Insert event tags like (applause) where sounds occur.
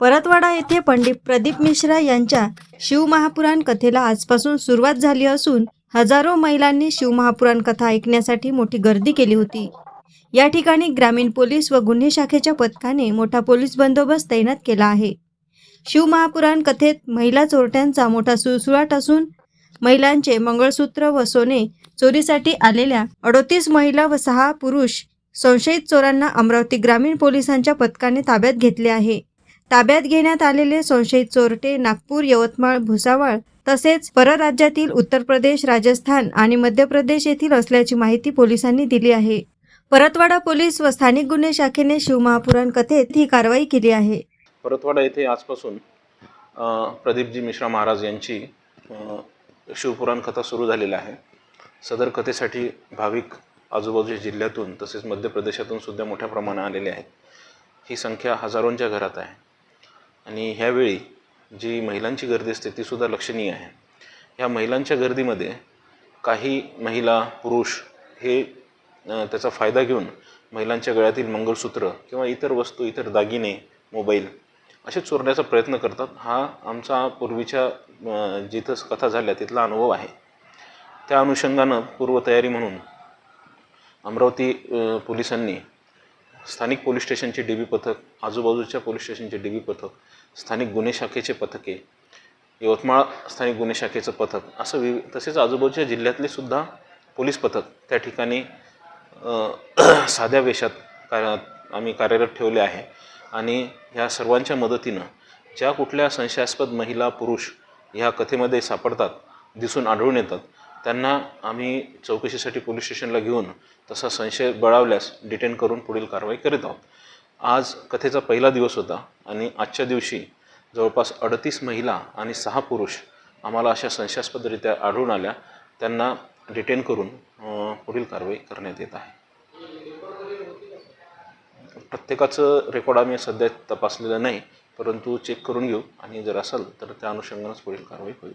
परतवाडा येथे पंडित प्रदीप मिश्रा यांच्या शिवमहापुराण कथेला आजपासून सुरुवात झाली असून हजारो महिलांनी शिवमहापुराण कथा ऐकण्यासाठी मोठी गर्दी केली होती. या ठिकाणी ग्रामीण पोलीस व गुन्हे शाखेच्या पथकाने मोठा पोलीस बंदोबस्त तैनात केला आहे. शिवमहापुराण कथेत महिला चोरट्यांचा मोठा सुळसुळाट असून महिलांचे मंगळसूत्र व सोने चोरीसाठी आलेल्या अडोतीस महिला व सहा पुरुष संशयित चोरांना अमरावती ग्रामीण पोलिसांच्या पथकाने ताब्यात घेतले आहे. ताब्यात घेण्यात आलेले संशयित चोरटे नागपूर यवतमाळ भुसावळ तसेच परराज्यातील उत्तर प्रदेश राजस्थान आणि मध्य प्रदेश येथील असल्याची माहिती पोलिसांनी दिली आहे. परतवाडा पोलीस व स्थानिक गुन्हे शाखेने शिवमहापुराण कथेत ही कारवाई केली आहे. परतवाडा येथे आजपासून प्रदीपजी मिश्रा महाराज यांची शिवपुराण कथा सुरू झालेली आहे. सदर कथेसाठी भाविक आजूबाजूच्या जिल्ह्यातून तसेच मध्य प्रदेशातून सुद्धा मोठ्या प्रमाणात आलेले आहेत. ही संख्या हजारोंच्या घरात आहे. आणि ह्यावेळी जी महिलांची गर्दी असते तीसुद्धा लक्षणीय आहे. ह्या महिलांच्या गर्दीमध्ये काही महिला पुरुष हे त्याचा फायदा घेऊन महिलांच्या गळ्यातील मंगळसूत्र किंवा इतर वस्तू इतर दागिने मोबाईल असे चोरण्याचा प्रयत्न करतात. हा आमचा पूर्वीच्या जिथं कथा झाल्या तिथला अनुभव आहे. त्या अनुषंगानं पूर्वतयारी म्हणून अमरावती पोलिसांनी स्थानिक पोलीस स्टेशनचे डी बी पथक आजूबाजूच्या पोलीस स्टेशनचे डी बी पथक स्थानिक गुन्हे शाखेचे पथके यवतमाळ स्थानिक गुन्हे शाखेचं पथक असं वि तसेच आजूबाजूच्या जिल्ह्यातले सुद्धा पोलीस पथक त्या ठिकाणी (clears throat) साध्या वेशात कार आम्ही कार्यरत ठेवले आहे. आणि ह्या सर्वांच्या मदतीनं ज्या कुठल्या संशयास्पद महिला पुरुष ह्या कथेमध्ये सापडतात दिसून आढळून येतात त्यांना आम्ही चौकशीसाठी पोलीस स्टेशनला घेऊन तसा संशय बळावल्यास डिटेन करून पुढील कारवाई करीत आहोत. आज कथेचा पहिला दिवस होता आणि आजच्या दिवशी जवळपास अडतीस महिला आणि सहा पुरुष आम्हाला अशा संशयास्पदरित्या आढळून आल्या. त्यांना डिटेन करून पुढील कारवाई करण्यात येत आहे. प्रत्येकाचं रेकॉर्ड आम्ही सध्या तपासलेलं नाही परंतु चेक करून घेऊ आणि जर असेल तर त्या अनुषंगानंच पुढील कारवाई होईल.